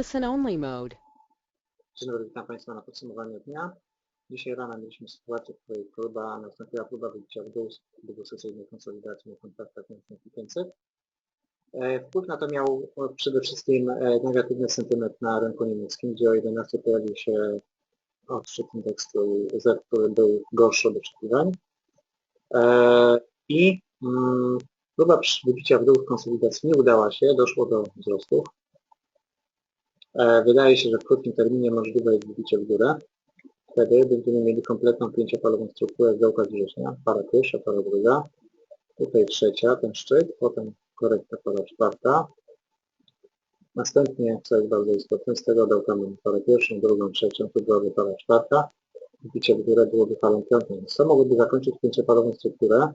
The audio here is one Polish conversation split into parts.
listen only mode. Dzień dobry, witam Państwa na podsumowaniu dnia. Dzisiaj rano mieliśmy sytuację, w której próba, nastąpiła próba wybicia w dół długosesyjnej konsolidacji na kontaktach S&P 500. E, Wpływ na to miał e, przede wszystkim e, negatywny sentyment na rynku niemieckim, gdzie o 11 pojawił się odszczyt indeksu Z, który był gorszy od oczekiwań. I mm, próba wybicia w dół konsolidacji nie udała się, doszło do wzrostów. E, Wydaje się, że w krótkim terminie możliwe jest wybicie w górę. Wtedy będziemy mieli kompletną pięciopalową strukturę z dołka września. Para pierwsza, para druga. Tutaj trzecia, ten szczyt, potem korekta para czwarta. Następnie, co jest bardzo istotne, z tego dołka mamy parę pierwszą, drugą, trzecią, tu byłaby para czwarta. Wybicie w górę byłoby parą piątą. To mogłoby zakończyć pięciopalową strukturę.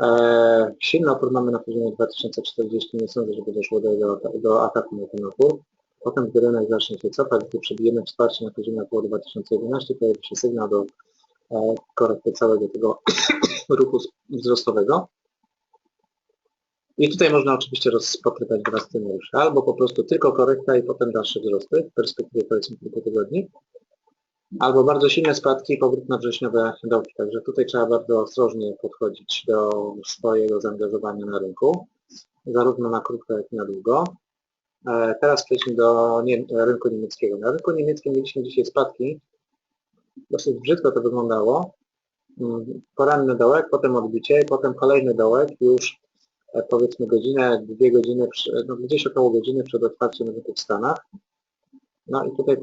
Eee, silny opór mamy na poziomie 2040, nie sądzę, żeby doszło do, do, do ataku na ten opór. Potem, gdy rynek zacznie się cofać, gdy przebijemy wsparcie na poziomie około 2011, pojawi się sygnał do e, korekty całego tego ruchu wzrostowego. I tutaj można oczywiście rozpatrywać dwa scenariusze. Albo po prostu tylko korekta i potem dalsze wzrosty w perspektywie powiedzmy kilku tygodni. Albo bardzo silne spadki i powrót na wrześniowe dołki. Także tutaj trzeba bardzo ostrożnie podchodzić do swojego zaangażowania na rynku, zarówno na krótko, jak i na długo. E, Teraz przejdźmy do nie, rynku niemieckiego. Na rynku niemieckim mieliśmy dzisiaj spadki. Dosyć brzydko to wyglądało. Mm, Poranny dołek, potem odbicie potem kolejny dołek już e, powiedzmy godzinę, dwie godziny, no gdzieś około godziny przed otwarciem rynku w Stanach. No i tutaj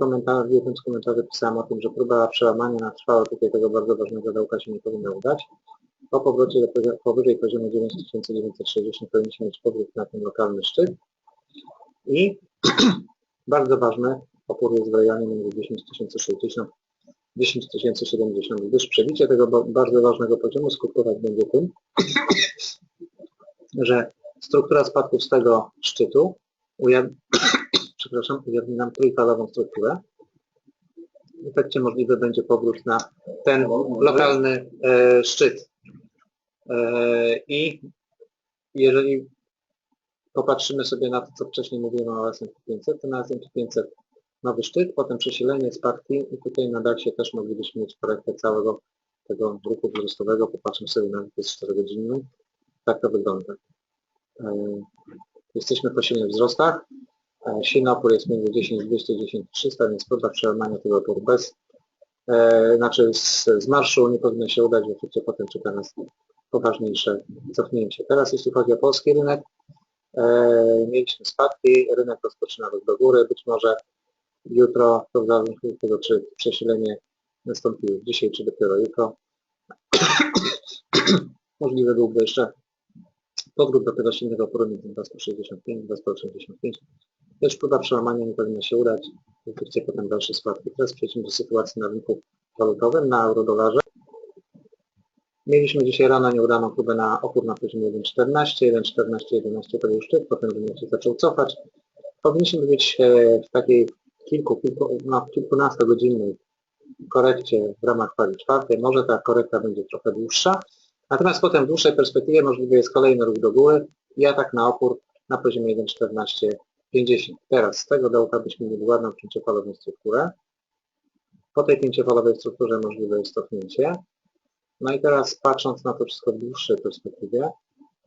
w jednym z komentarzy pisałem o tym, że próba przełamania na trwałe tutaj tego bardzo ważnego dołka się nie powinna udać. Po powrocie do powyżej poziomu 9960 powinniśmy mieć powrót na ten lokalny szczyt. I bardzo ważny opór jest w rejonie między 10060 10070, gdyż przebicie tego ba- bardzo ważnego poziomu skutkować będzie tym, że struktura spadków z tego szczytu ujawni, przepraszam, ujawni nam trójfalową strukturę. W efekcie możliwy będzie powrót na ten lokalny e, szczyt. E, I jeżeli popatrzymy sobie na to, co wcześniej mówiłem o S&P 500, to na S&P 500 nowy szczyt, potem przesilenie, spadki i tutaj na DAXie też moglibyśmy mieć korektę całego tego ruchu wzrostowego. Popatrzmy sobie na wykres 4-godzinny. Tak to wygląda. E, Jesteśmy po silnych wzrostach. E, Silny opór jest między 10 200 10 300, więc próba przełamania tego oporu bez, e, znaczy z, z marszu nie powinno się udać, w efekcie potem czeka nas poważniejsze cofnięcie. Teraz jeśli chodzi o polski rynek, mieliśmy spadki, rynek rozpoczyna ruch do góry, być może jutro, to w zależności od tego, czy przesilenie nastąpi już dzisiaj, czy dopiero jutro. Możliwy byłby jeszcze powrót do tego silnego oporu między 265 i 285. Też próba przełamania nie powinna się udać, w efekcie potem dalsze spadki. Teraz przejdźmy do sytuacji na rynku walutowym, na eurodolarze. Mieliśmy dzisiaj rano nieudaną próbę na opór na poziomie 1.14, 1.14, 11 to był szczyt, potem rynek się zaczął cofać. Powinniśmy być e, w takiej kilku, kilku, no, kilkunastogodzinnej korekcie w ramach fali czwartej. Może ta korekta będzie trochę dłuższa. Natomiast potem w dłuższej perspektywie możliwy jest kolejny ruch do góry i atak na opór na poziomie 1.1450. Teraz z tego dołka byśmy mieli ładną pięciofalową strukturę. Po tej pięciofalowej strukturze możliwe jest cofnięcie. No i teraz patrząc na to wszystko w dłuższej perspektywie,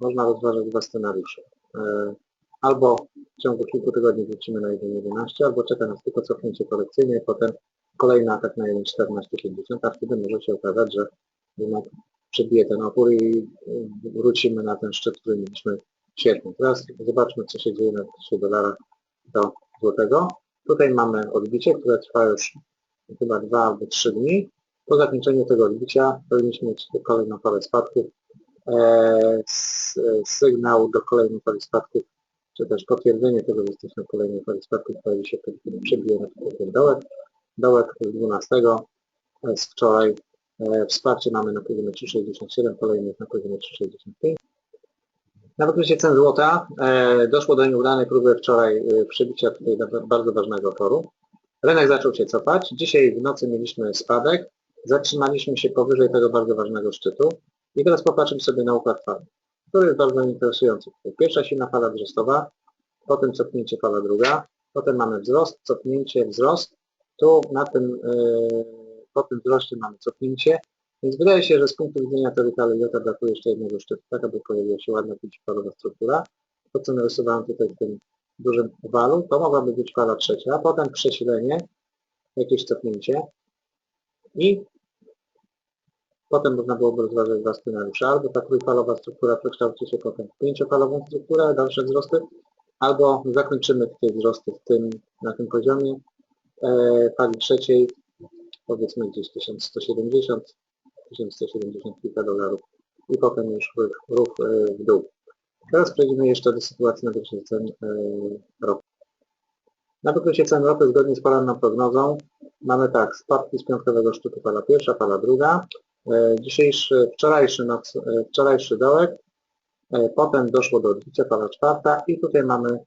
można rozważać dwa scenariusze. E, Albo w ciągu kilku tygodni wrócimy na 1.11, albo czeka nas tylko cofnięcie korekcyjne i potem kolejny atak na 1.1450, a wtedy może się okazać, że rynek przebije ten opór i y, wrócimy na ten szczyt, który mieliśmy w sierpniu. Teraz zobaczmy, co się dzieje na kursie dolara do złotego. Tutaj mamy odbicie, które trwa już chyba dwa albo trzy dni. Po zakończeniu tego odbicia powinniśmy mieć kolejną falę spadków. S- sygnał do kolejnej fali spadków, czy też potwierdzenie tego, że jesteśmy w kolejnej fali spadków pojawi się, kiedy przebijemy ten dołek. Dołek z 12 e, z wczoraj. E, Wsparcie mamy na poziomie 3,67, kolejny jest na poziomie 3,65. Na wykresie cen złota e, doszło do nieudanej próby wczoraj e, przebicia tutaj na- bardzo ważnego oporu. Rynek zaczął się cofać. Dzisiaj w nocy mieliśmy spadek. Zatrzymaliśmy się powyżej tego bardzo ważnego szczytu. I teraz popatrzymy sobie na układ fal, który jest bardzo interesujący. Pierwsza silna fala wzrostowa, potem cofnięcie fala druga, Potem mamy wzrost, cofnięcie, wzrost. Tu na tym, yy, po tym wzroście mamy cofnięcie. Więc wydaje się, że z punktu widzenia Terytala Jota brakuje jeszcze jednego szczytu, tak aby pojawiła się ładna pięciofalowa struktura. To, co narysowałem tutaj w tym dużym walu, to mogłaby być fala trzecia, potem przesilenie, jakieś cofnięcie i potem można byłoby rozważać dwa scenariusze. Albo ta trójfalowa struktura przekształci się potem w pięciofalową strukturę, dalsze wzrosty, albo zakończymy te wzrosty w tym, na tym poziomie e, fali trzeciej, powiedzmy gdzieś 1170, 1170 kilka dolarów i potem już ruch, ruch e, w dół. Teraz przejdziemy jeszcze do sytuacji na wykresie cen e, ropy. Na wykresie cen ropy zgodnie z poranną prognozą mamy tak, spadki z piątkowego szczytu fala pierwsza, fala druga, dzisiejszy, wczorajszy, noc, e, wczorajszy dołek, e, potem doszło do odbicia fala czwarta i tutaj mamy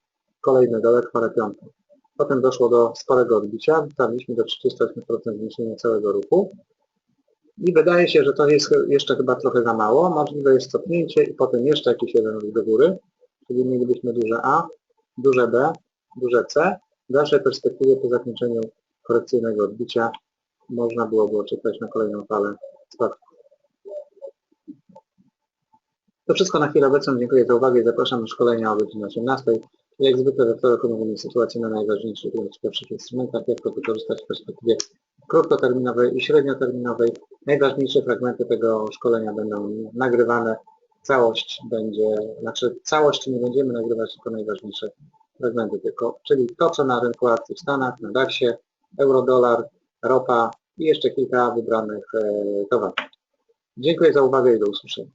kolejny dołek, falę piątą. Potem doszło do sporego odbicia, dotarliśmy do 38% zniesienia całego ruchu. I wydaje się, że to jest jeszcze chyba trochę za mało. Możliwe jest cofnięcie i potem jeszcze jakiś jeden ruch do góry. Czyli mielibyśmy duże A, duże B, duże C. W dalszej perspektywie po zakończeniu korekcyjnego odbicia można byłoby oczekiwać na kolejną falę. To wszystko na chwilę obecną. Dziękuję za uwagę i zapraszam do szkolenia o godzinie 18. Jak zwykle we wtorek omówimy sytuację na najważniejszych i ciekawszych instrumentach, jak to wykorzystać w perspektywie krótkoterminowej i średnioterminowej. Najważniejsze fragmenty tego szkolenia będą nagrywane. Całość będzie, znaczy całości nie będziemy nagrywać, tylko najważniejsze fragmenty tylko, czyli to, co na rynku akcji w Stanach, na DAX-ie, euro-dolar, ropa i jeszcze kilka wybranych e, towarów. Dziękuję za uwagę i do usłyszenia.